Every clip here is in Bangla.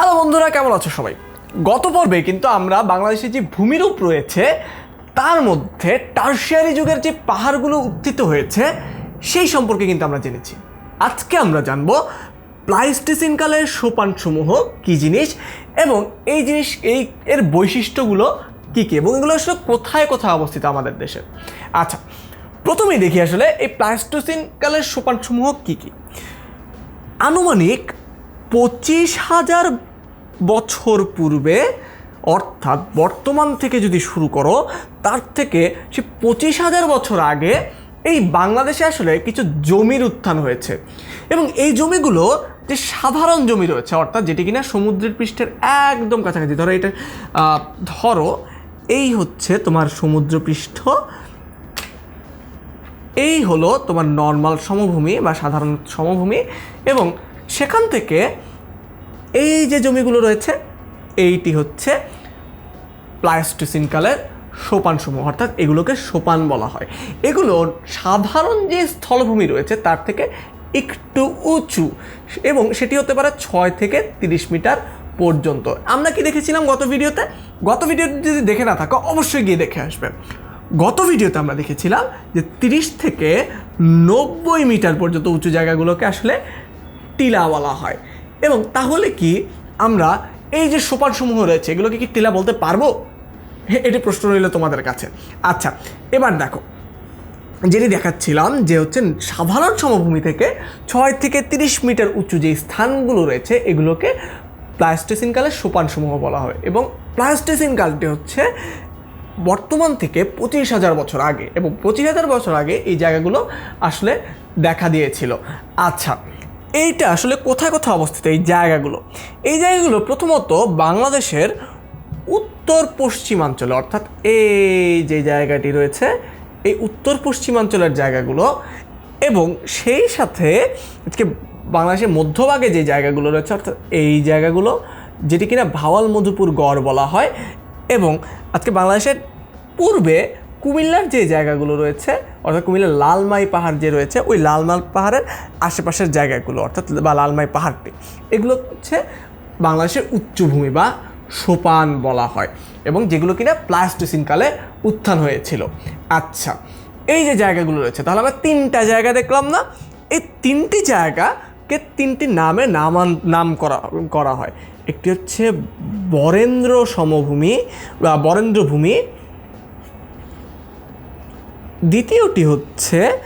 হ্যালো বন্ধুরা, কেমন আছো সবাই? গত পর্বে কিন্তু আমরা বাংলাদেশের যে ভূমিরূপ রয়েছে, তার মধ্যে টার্সিয়ারি যুগের যে পাহাড়গুলো উত্থিত হয়েছে, সেই সম্পর্কে কিন্তু আমরা জেনেছি। আজকে আমরা জানব প্লাইস্টেসিন কালের সোপানসমূহ কী জিনিস এবং এই জিনিস, এই এর বৈশিষ্ট্যগুলো কী কী এবং এগুলো আসলে কোথায় কোথায় অবস্থিত আমাদের দেশে? আচ্ছা প্রথমেই দেখি আসলে এই প্লাইস্টোসিন কালের সোপানসমূহ কী কী? আনুমানিক পঁচিশ হাজার বছর পূর্বে, অর্থাৎ বর্তমান থেকে যদি শুরু করো, তার থেকে সে পঁচিশ হাজার বছর আগে এই বাংলাদেশে আসলে কিছু জমির উত্থান হয়েছে। এবং এই জমিগুলো যে সাধারণ জমি রয়েছে, অর্থাৎ যেটি কিনা সমুদ্রের পৃষ্ঠের একদম কাছাকাছি, ধরো এটা ধরো, এই হচ্ছে তোমার সমুদ্রপৃষ্ঠ। এই হলো তোমার নর্মাল সমভূমি বা সাধারণ সমভূমি এবং সেখান থেকে এই যে জমিগুলো রয়েছে, এইটি হচ্ছে প্লাইস্টোসিন কালের সোপানসমূহ, অর্থাৎ এগুলোকে সোপান বলা হয়। এগুলো সাধারণ যে স্থলভূমি রয়েছে, তার থেকে একটু উঁচু এবং সেটি হতে পারে ছয় থেকে তিরিশ মিটার পর্যন্ত। আমরা কি দেখেছিলাম গত ভিডিওতে? গত ভিডিওতে যদি দেখে না থাকো, অবশ্যই গিয়ে দেখে আসবে। গত ভিডিওতে আমরা দেখেছিলাম যে তিরিশ থেকে নব্বই মিটার পর্যন্ত উঁচু জায়গাগুলোকে আসলে টিলা বলা হয়। এবং তাহলে কি আমরা এই যে সোপানসমূহ রয়েছে, এগুলোকে কি টিলা বলতে পারব? এটি প্রশ্ন রইল তোমাদের কাছে। আচ্ছা এবার দেখো, যেটি দেখাচ্ছিলাম যে হচ্ছে সাধারণ সমভূমি থেকে ছয় থেকে তিরিশ মিটার উঁচু যে স্থানগুলো রয়েছে, এগুলোকে প্লাস্টেসিন কালের সোপানসমূহ বলা হয়। এবং প্লাস্টেসিন কালটি হচ্ছে বর্তমান থেকে পঁচিশ হাজার বছর আগে, এবং পঁচিশ হাজার বছর আগে এই জায়গাগুলো আসলে দেখা দিয়েছিল। আচ্ছা এইটা আসলে কোথায় কোথায় অবস্থিত? এই জায়গাগুলো। এই জায়গাগুলো প্রথমত বাংলাদেশের উত্তর পশ্চিমাঞ্চলে অর্থাৎ এই যে জায়গাটি রয়েছে, এই উত্তর পশ্চিমাঞ্চলের জায়গাগুলো এবং সেই সাথে আজকে বাংলাদেশের মধ্যভাগে যে জায়গাগুলো রয়েছে, অর্থাৎ এই জায়গাগুলো, যেটি কিনা ভাওয়াল মধুপুর গড় বলা হয় এবং আজকে বাংলাদেশের পূর্বে কুমিল্লার যে জায়গাগুলো রয়েছে অর্থাৎ কুমিল্লার লালমাই পাহাড় যে রয়েছে, ওই লালমাল পাহাড়ের আশেপাশের জায়গাগুলো, অর্থাৎ বা লালমাই পাহাড়টি। এগুলো হচ্ছে বাংলাদেশের উচ্চভূমি বা সোপান বলা হয় এবং যেগুলো কিনা প্লাস্টোসিন কালে উত্থান হয়েছিল। আচ্ছা এই যে জায়গাগুলো রয়েছে, তাহলে আমরা তিনটা জায়গা দেখলাম না? এই তিনটি জায়গাকে তিনটি নামে নামান, নাম করা করা হয়। একটি হচ্ছে বরেন্দ্র সমভূমি বা বরেন্দ্র ভূমি দ্বিতীয়টি হচ্ছে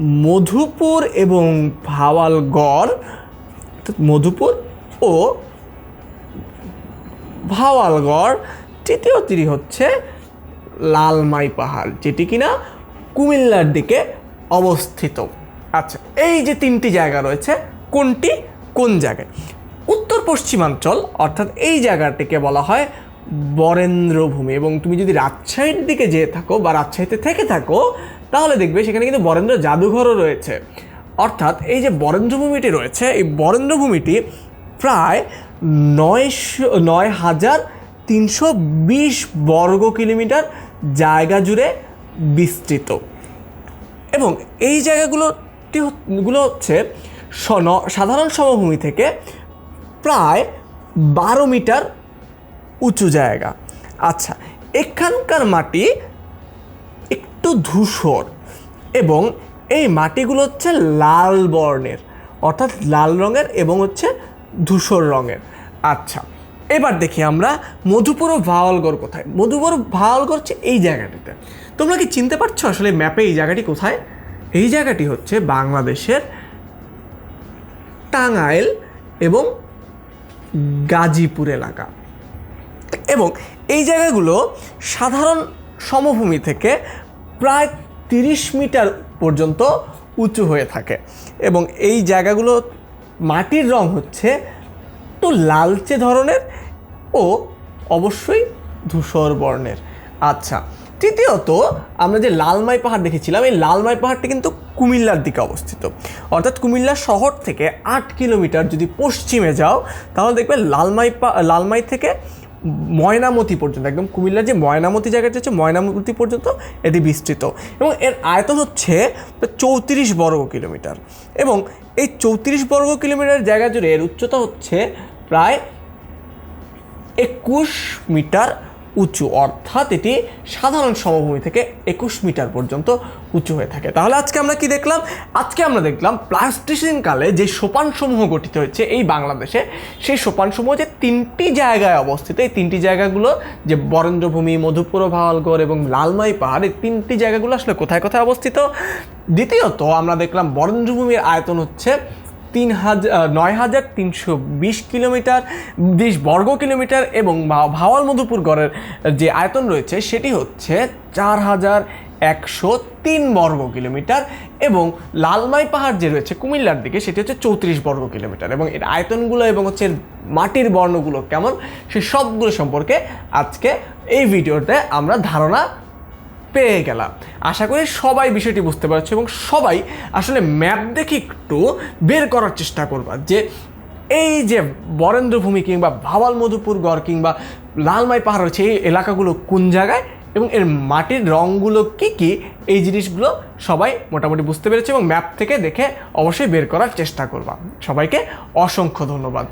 মধুপুর এবং ভাওয়ালগড় মধুপুর ও ভাওয়ালগড়। তৃতীয়টি হচ্ছে লালমাই পাহাড়, যেটি কিনা কুমিল্লার দিকে অবস্থিত। আচ্ছা এই যে তিনটি জায়গা রয়েছে, কোনটি কোন জায়গায়? উত্তর পশ্চিমাঞ্চল অর্থাৎ এই জায়গাটিকে বলা হয় বরেন্দ্রভূমি এবং তুমি যদি রাজশাহীর দিকে যেয়ে থাকো বা রাজশাহীতে থেকে থাকো, তাহলে দেখবে সেখানে কিন্তু বরেন্দ্র জাদুঘরও রয়েছে। অর্থাৎ এই যে বরেন্দ্রভূমিটি রয়েছে, এই বরেন্দ্রভূমিটি প্রায় নয়শো, নয় হাজার তিনশো বিশ বর্গ কিলোমিটার জায়গা জুড়ে বিস্তৃত। এবং এই জায়গাগুলোটি গুলো হচ্ছে সাধারণ সমভূমি থেকে প্রায় বারো মিটার উঁচু জায়গা। আচ্ছা এখানকার মাটি একটু ধূসর এবং এই মাটিগুলো হচ্ছে লাল বর্ণের, অর্থাৎ লাল রঙের এবং হচ্ছে ধূসর রঙের। আচ্ছা এবার দেখি আমরা মধুপুর ও ভাওয়ালগড় কোথায়? মধুপুর ভাওয়ালগড় হচ্ছে এই জায়গাটিতে। তোমরা কি চিনতে পারছ আসলে ম্যাপে এই জায়গাটি কোথায়? এই জায়গাটি হচ্ছে বাংলাদেশের টাঙ্গাইল এবং গাজীপুর এলাকা। এবং এই জায়গাগুলো সাধারণ সমভূমি থেকে প্রায় তিরিশ মিটার পর্যন্ত উঁচু হয়ে থাকে। এবং এই জায়গাগুলো মাটির রং হচ্ছে একটু লালচে ধরনের ও অবশ্যই ধূসর বর্ণের। আচ্ছা তৃতীয়ত আমরা যে লালমাই পাহাড় দেখেছিলাম, এই লালমাই পাহাড়টি কিন্তু কুমিল্লার দিকে অবস্থিত। অর্থাৎ কুমিল্লা শহর থেকে আট কিলোমিটার যদি পশ্চিমে যাও, তাহলে দেখবে লালমাই লালমাই থেকে ময়নামতি পর্যন্ত, একদম কুমিল্লার যে ময়নামতি জায়গাটা হচ্ছে ময়নামতি পর্যন্ত এটি বিস্তৃত। এবং এর আয়তন হচ্ছে চৌত্রিশ বর্গ কিলোমিটার। এবং এই চৌত্রিশ বর্গ কিলোমিটার জায়গা জুড়ে এর উচ্চতা হচ্ছে প্রায় একুশ মিটার উঁচু, অর্থাৎ এটি সাধারণ সমভূমি থেকে একুশ মিটার পর্যন্ত উঁচু হয়ে থাকে। তাহলে আজকে আমরা কি দেখলাম? আজকে আমরা দেখলাম প্লাস্টিসিন কালে যে সোপানসমূহ গঠিত হয়েছে এই বাংলাদেশে, সেই সোপানসমূহ যে তিনটি জায়গায় অবস্থিত, এই তিনটি জায়গাগুলো যে বরেন্দ্রভূমি, মধুপুর, ভাওয়ালগড় এবং লালমাই পাহাড়, এই তিনটি জায়গাগুলো আসলে কোথায় কোথায় অবস্থিত? দ্বিতীয়ত আমরা দেখলাম বরেন্দ্রভূমির আয়তন হচ্ছে তিন হাজার নয় হাজার তিনশো বিশ কিলোমিটার, বিশ বর্গ কিলোমিটার এবং ভাওয়াল মধুপুর গড়ের যে আয়তন রয়েছে, সেটি হচ্ছে চার হাজার একশো তিন বর্গ কিলোমিটার এবং লালমাই পাহাড় যে রয়েছে কুমিল্লার দিকে, সেটি হচ্ছে চৌত্রিশ বর্গ কিলোমিটার। এবং এর আয়তনগুলো এবং হচ্ছে এর মাটির বর্ণগুলো কেমন, সে সবগুলো সম্পর্কে আজকে এই ভিডিওতে আমরা ধারণা পেয়ে গেলাম। আশা করি সবাই বিষয়টি বুঝতে পারছ এবং সবাই আসলে ম্যাপ দেখে একটু বের করার চেষ্টা করবা যে এই যে বরেন্দ্রভূমি কিংবা ভাওয়াল মধুপুর গড় কিংবা লালমাই পাহাড় রয়েছে, এই এলাকাগুলো কোন জায়গায় এবং এর মাটির রঙগুলো কি কি, এই জিনিসগুলো সবাই মোটামুটি বুঝতে পেরেছে এবং ম্যাপ থেকে দেখে অবশ্যই বের করার চেষ্টা করবা। সবাইকে অসংখ্য ধন্যবাদ।